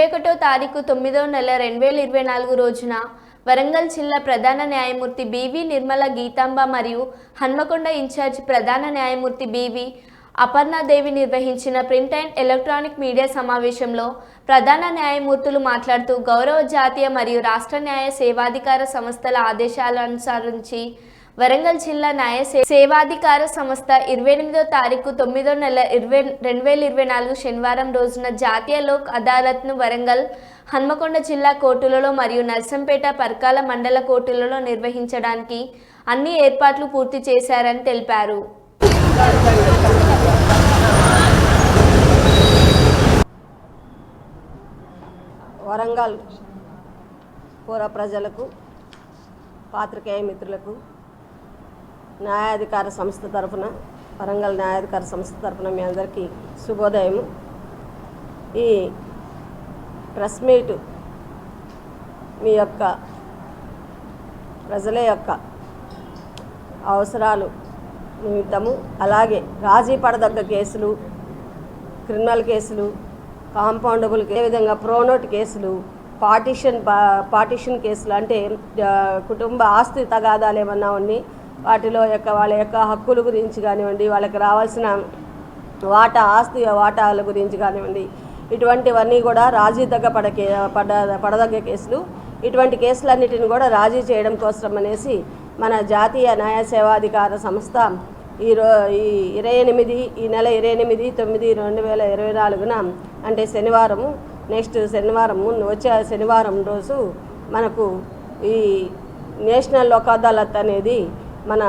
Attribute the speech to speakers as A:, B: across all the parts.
A: ఇరవై ఒకటో తారీఖు తొమ్మిదో నెల రెండు వేల ఇరవై నాలుగు రోజున వరంగల్ జిల్లా ప్రధాన న్యాయమూర్తి బీవీ నిర్మల గీతాంబ మరియు హన్మకొండ ఇన్ఛార్జ్ ప్రధాన న్యాయమూర్తి బీవీ అపర్ణాదేవి నిర్వహించిన ప్రింట్ అండ్ ఎలక్ట్రానిక్ మీడియా సమావేశంలో ప్రధాన న్యాయమూర్తులు మాట్లాడుతూ గౌరవ జాతీయ మరియు రాష్ట్ర న్యాయ సేవాధికార సంస్థల ఆదేశాలనుసరించి వరంగల్ జిల్లా న్యాయ సేవాధికార సంస్థ ఇరవై ఎనిమిదో తారీఖు తొమ్మిదో నెల ఇరవై రెండు వేల ఇరవై నాలుగు శనివారం రోజున జాతీయ లోక్ అదాలత్ను వరంగల్ హన్మకొండ జిల్లా కోర్టులలో మరియు నర్సంపేట పర్కాల మండల కోర్టులలో నిర్వహించడానికి అన్ని ఏర్పాట్లు పూర్తి చేశారని తెలిపారు.
B: వరంగల్ పూర ప్రజలకు పాత్రికేయ మిత్రులకు న్యాయాధికార సంస్థ తరఫున వరంగల్ న్యాయాధికార సంస్థ తరఫున మీ అందరికీ శుభోదయము ఈ ప్రెస్ మీట్ మీ యొక్క ప్రజల యొక్క అవసరాలు నిమిత్తము. అలాగే రాజీ పడదగ్గ కేసులు క్రిమినల్ కేసులు కాంపౌండబుల్ ఏ విధంగా ప్రోనోట్ కేసులు పార్టీషన్ పా- పార్టిషన్ కేసులు అంటే కుటుంబ ఆస్తి తగాదాలు ఏమన్నా ఉన్నాయి వాటిలో యొక్క వాళ్ళ యొక్క హక్కుల గురించి కానివ్వండి వాళ్ళకి రావాల్సిన వాటా ఆస్తి వాటాల గురించి కానివ్వండి ఇటువంటివన్నీ కూడా రాజీ దగ్గ పడ పడ పడదగ్గ కేసులు. ఇటువంటి కేసులన్నిటిని కూడా రాజీ చేయడం కోసం అనేసి మన జాతీయ న్యాయ సేవాధికార సంస్థ ఈ రో ఈ ఇరవై ఎనిమిది ఈ నెల ఇరవై ఎనిమిది తొమ్మిది రెండు వేల ఇరవై నాలుగున అంటే శనివారము నెక్స్ట్ శనివారము వచ్చే శనివారం రోజు మనకు ఈ నేషనల్ లోక్ అదాలత్ అనేది మన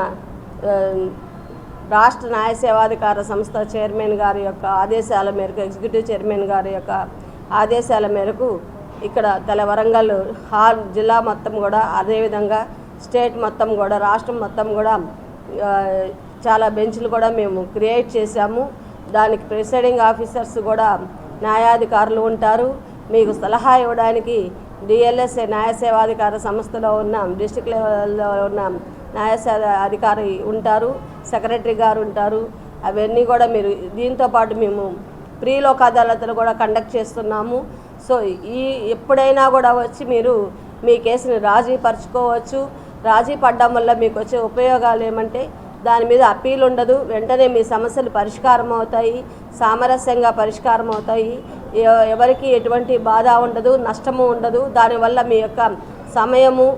B: రాష్ట్ర న్యాయ సేవాధికార సంస్థ చైర్మన్ గారి యొక్క ఆదేశాల మేరకు ఎగ్జిక్యూటివ్ చైర్మన్ గారి యొక్క ఆదేశాల మేరకు ఇక్కడ తెల వరంగల్ హాల్ జిల్లా మొత్తం కూడా అదేవిధంగా స్టేట్ మొత్తం కూడా రాష్ట్రం మొత్తం కూడా చాలా బెంచ్లు కూడా మేము క్రియేట్ చేశాము. దానికి ప్రిసైడింగ్ ఆఫీసర్స్ కూడా న్యాయాధికారులు ఉంటారు. మీకు సలహా ఇవ్వడానికి డిఎల్ఎస్ఏ న్యాయ సేవాధికార సంస్థలో ఉన్న డిస్టిక్ లెవెల్లో ఉన్న న్యాయ అధికారి ఉంటారు సెక్రటరీ గారు ఉంటారు. అవన్నీ కూడా మీరు దీంతో పాటు మేము ప్రీ లోక్ కూడా కండక్ట్ చేస్తున్నాము. సో ఈ ఎప్పుడైనా కూడా వచ్చి మీరు మీ కేసుని రాజీ పరుచుకోవచ్చు. రాజీ పడ్డం వల్ల మీకు వచ్చే ఉపయోగాలు ఏమంటే దాని మీద అప్పీల్ ఉండదు. వెంటనే మీ సమస్యలు పరిష్కారం అవుతాయి. సామరస్యంగా పరిష్కారం అవుతాయి. ఎవరికి ఎటువంటి బాధ ఉండదు నష్టము ఉండదు. దానివల్ల మీ యొక్క సమయము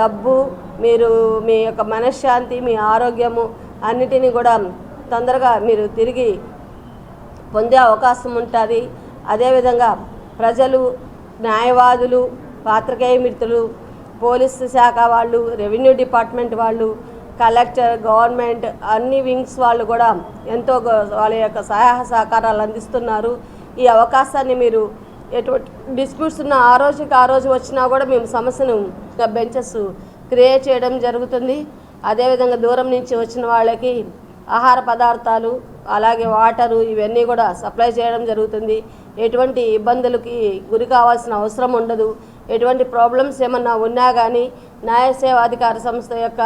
B: డబ్బు మీరు మీ యొక్క మనశ్శాంతి మీ ఆరోగ్యము అన్నిటినీ కూడా తొందరగా మీరు తిరిగి పొందే అవకాశం ఉంటుంది. అదేవిధంగా ప్రజలు న్యాయవాదులు పాత్రికేయ మిత్రులు పోలీసు శాఖ వాళ్ళు రెవెన్యూ డిపార్ట్మెంట్ వాళ్ళు కలెక్టర్ గవర్నమెంట్ అన్ని వింగ్స్ వాళ్ళు కూడా ఎంతో వాళ్ళ యొక్క సహాయ సహకారాలు అందిస్తున్నారు. ఈ అవకాశాన్ని మీరు ఎటువంటి డిస్ప్యూట్స్ ఉన్న ఆ రోజుకి ఆ రోజు వచ్చినా కూడా మేము సమస్యను బెంచెస్ క్రియేట్ చేయడం జరుగుతుంది. అదేవిధంగా దూరం నుంచి వచ్చిన వాళ్ళకి ఆహార పదార్థాలు అలాగే వాటరు ఇవన్నీ కూడా సప్లై చేయడం జరుగుతుంది. ఎటువంటి ఇబ్బందులకి గురి కావాల్సిన అవసరం ఉండదు. ఎటువంటి ప్రాబ్లమ్స్ ఏమన్నా ఉన్నా కానీ న్యాయ సేవాధికార సంస్థ యొక్క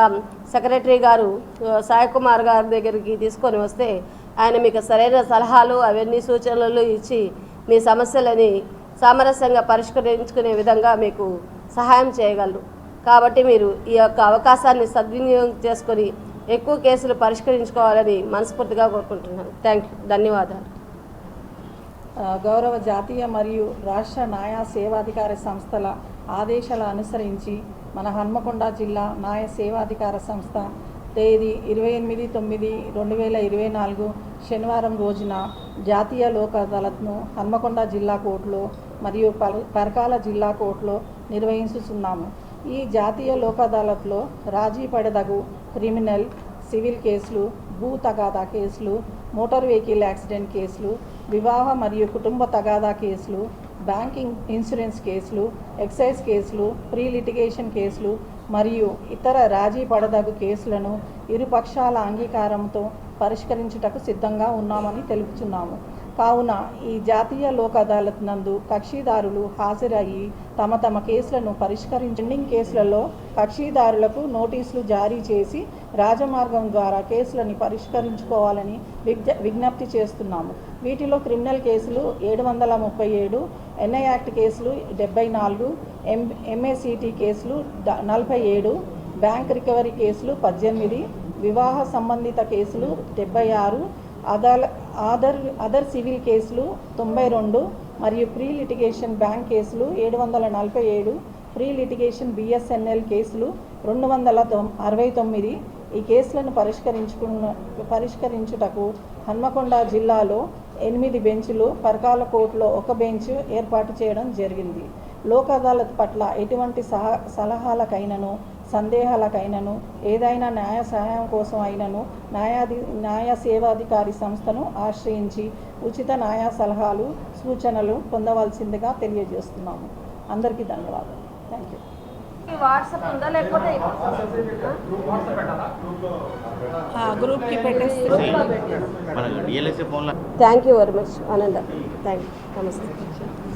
B: సెక్రటరీ గారు ఆ, సాయి కుమార్ గారి దగ్గరికి తీసుకొని వస్తే ఆయన మీకు సరైన సలహాలు అవన్నీ సూచనలు ఇచ్చి మీ సమస్యలని సామరస్యంగా పరిష్కరించుకునే విధంగా మీకు సహాయం చేయగలరు. కాబట్టి మీరు ఈ యొక్క అవకాశాన్ని సద్వినియోగం చేసుకొని ఎక్కువ కేసులు పరిష్కరించుకోవాలని మనస్ఫూర్తిగా కోరుకుంటున్నాను. థ్యాంక్ యూ ధన్యవాదాలు.
C: గౌరవ జాతీయ మరియు రాష్ట్ర న్యాయ సేవాధికార సంస్థల ఆదేశాల అనుసరించి మన హన్మకొండ జిల్లా న్యాయ సేవాధికార సంస్థ తేదీ ఇరవై ఎనిమిది తొమ్మిది రెండు వేల ఇరవై నాలుగు శనివారం రోజున జాతీయ లోక్ అదాలత్ను హన్మకొండ జిల్లా కోర్టులో మరియు పర్ పరకాల జిల్లా కోర్టులో నిర్వహించుతున్నాము ఈ జాతీయ లోక్ అదాలత్లో రాజీ పడదగు క్రిమినల్ సివిల్ కేసులు భూ తగాదా కేసులు మోటార్ వెహికల్ యాక్సిడెంట్ కేసులు వివాహ మరియు కుటుంబ తగాదా కేసులు బ్యాంకింగ్ ఇన్సూరెన్స్ కేసులు ఎక్సైజ్ కేసులు ప్రీ లిటిగేషన్ కేసులు మరియు ఇతర రాజీ పడదగు కేసులను ఇరుపక్షాల అంగీకారంతో పరిష్కరించుటకు సిద్ధంగా ఉన్నామని తెలుపుచున్నాము. కావున ఈ జాతీయ లోక్ అదాలత్ నందు కక్షిదారులు హాజరయ్యి తమ తమ కేసులను పరిష్కరించింగ్ కేసులలో కక్షిదారులకు నోటీసులు జారీ చేసి రాజమార్గం ద్వారా కేసులను పరిష్కరించుకోవాలని విజ్ఞప్తి చేస్తున్నాము. వీటిలో క్రిమినల్ కేసులు ఏడు వందల ముప్పై ఏడు ఎన్ఐ యాక్ట్ కేసులు డెబ్బై నాలుగు ఎం ఎంఏసిటీ కేసులు నలభై ఏడు బ్యాంక్ రికవరీ కేసులు పద్దెనిమిది వివాహ సంబంధిత కేసులు డెబ్బై ఆరు అదాల అదర్ అదర్ సివిల్ కేసులు తొంభై రెండు మరియు ప్రీ లిటిగేషన్ బ్యాంక్ కేసులు ఏడు వందల నలభై ఏడు ప్రీ లిటిగేషన్ బిఎస్ఎన్ఎల్ కేసులు రెండు వందల తొం అరవై తొమ్మిది. ఈ కేసులను పరిష్కరించుకున్న పరిష్కరించుటకు హన్మకొండ జిల్లాలో ఎనిమిది బెంచులు పరకాల కోర్టులో ఒక బెంచ్ ఏర్పాటు చేయడం జరిగింది. లోక్ అదాలత్ పట్ల ఎటువంటి సహ సలహాలకైనను సందేహాలకైనను ఏదైనా న్యాయ సహాయం కోసం అయినను న్యాయాధి న్యాయ సేవాధికారి సంస్థను ఆశ్రయించి ఉచిత న్యాయ సలహాలు సూచనలు పొందవలసిందిగా తెలియజేస్తున్నాము. అందరికీ ధన్యవాదాలు. థ్యాంక్ యూ
B: వాట్సాప్ ఉందా లేకపోతే
C: గ్రూప్కి
B: thank you very much Ananda thank you నమస్తే